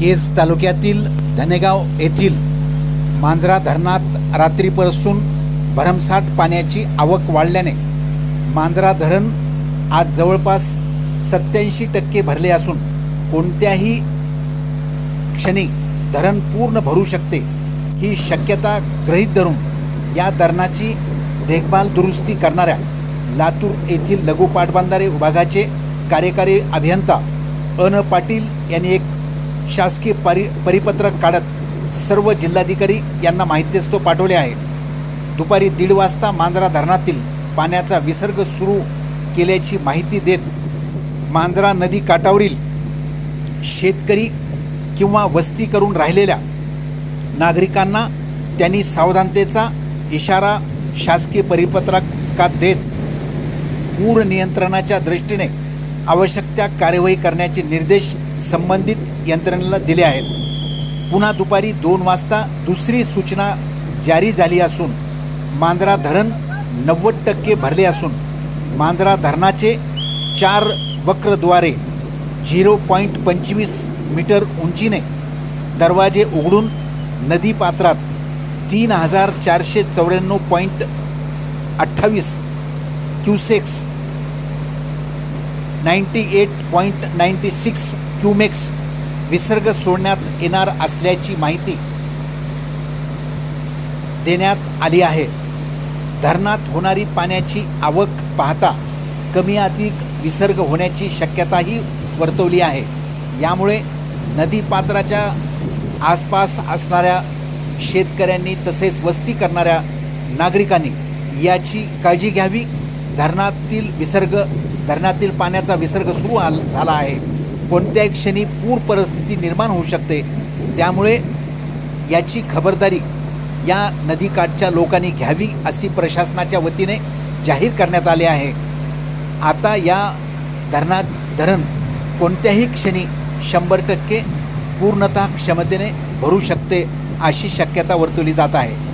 केज तालुक्यातील धनेगाव येथील मांजरा धरणात रात्रीपासून भरमसाठ पाण्याची आवक वाढल्याने मांजरा धरण आज जवळपास सत्याऐंशी टक्के भरले असून कोणत्याही क्षणी धरण पूर्ण भरू शकते ही शक्यता गृहीत धरून या धरणाची देखभाल दुरुस्ती करणाऱ्या लातूर येथील लघु पाटबंधारे विभागाचे कार्यकारी अभियंता अन पाटील यांनी एक शासकीय परि परिपत्रक काढत सर्व जिल्हाधिकारी यांना माहितीच तो पाठवले आहे. दुपारी दीड वाजता मांजरा धरणातील पाण्याचा विसर्ग सुरू केल्याची माहिती देत मांजरा नदी काठावरील शेतकरी किंवा वस्ती करून राहिलेल्या नागरिकांना त्यांनी सावधानतेचा इशारा शासकीय परिपत्रकात देत पूर नियंत्रणाच्या दृष्टीने आवश्यक त्या कार्यवाही करण्याचे निर्देश संबंधित यंत्रणेला दिले आहेत. पुन्हा दुपारी दोन वाजता दुसरी सूचना जारी झाली असून मांजरा धरण नव्वद टक्के भरले असून मांजरा धरणाचे चार वक्रद्वारे झिरो पॉईंट पंचवीस मीटर उंचीने दरवाजे उघडून नदी पात्रात तीन हजार चारशे चौऱ्याण्णव पॉईंट अठ्ठावीस cusecs ninety eight point ninety six cumecs विसर्ग सोडण्यात येणार असल्याची माहिती देण्यात आली आहे. धरणात होणारी पाण्याची आवक पाहता कमी अधिक विसर्ग होण्याची शक्यताही वर्तवली आहे. यामुळे नदीपात्राच्या आसपास असणाऱ्या शेतकऱ्यांनी तसेच वस्ती करणाऱ्या नागरिकांनी याची काळजी घ्यावी. धरणातील विसर्ग धरणातील पाण्याचा विसर्ग सुरू आल- झाला आहे. कोणत्याही क्षणी पूर परिस्थिती निर्माण होऊ शकते. त्यामुळे याची खबरदारी या नदीकाठच्या लोकांनी घ्यावी अशी प्रशासनाच्या वतीने जाहीर करण्यात आले आहे. आता या धरणा धरण कोणत्याही क्षणी शंभर टक्के पूर्णतः क्षमतेने भरू शकते अशी शक्यता वर्तवली जात आहे.